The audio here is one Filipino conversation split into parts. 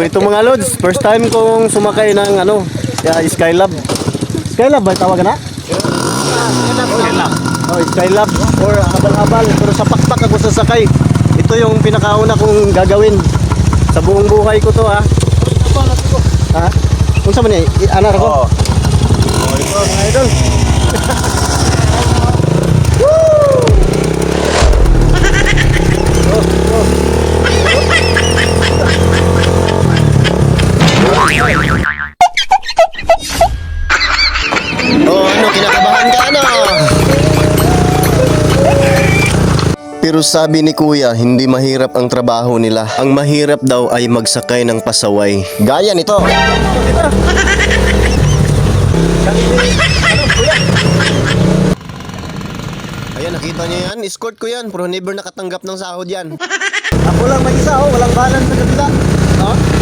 Ito mga lods, first time kong sumakay ng ano, ya, Skylab. Skylab ba tawag na? Oh, Skylab or habal-habal. Pero sa pakpak ako sasakay. Ito yung pinakauna kong gagawin. Sa buong buhay ko to ha. Ha? Kung sa man eh, i- anar ko. Oh, ito mga idol. Kinakabahan ka ano? Pero sabi ni kuya, hindi mahirap ang trabaho nila. Ang mahirap daw ay magsakay ng pasaway. Gaya nito. Ayan, nakita niyo yan? Escort ko yan, pero never nakatanggap ng sahod yan. Ako lang mag-isa, oh. Walang balance sa kabila. Oh.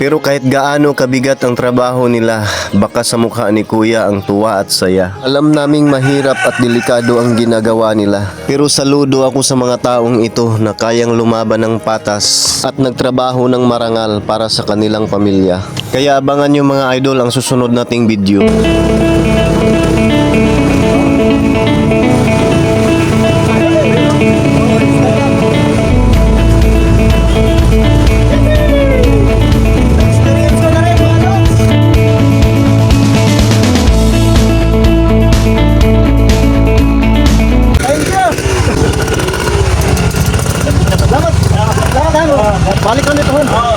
Pero kahit gaano kabigat ang trabaho nila, baka sa mukha ni kuya ang tuwa at saya. Alam naming mahirap at delikado ang ginagawa nila. Pero saludo ako sa mga taong ito na kayang lumaban ng patas at nagtrabaho ng marangal para sa kanilang pamilya. Kaya abangan nyo mga idol ang susunod nating video. মালিক হন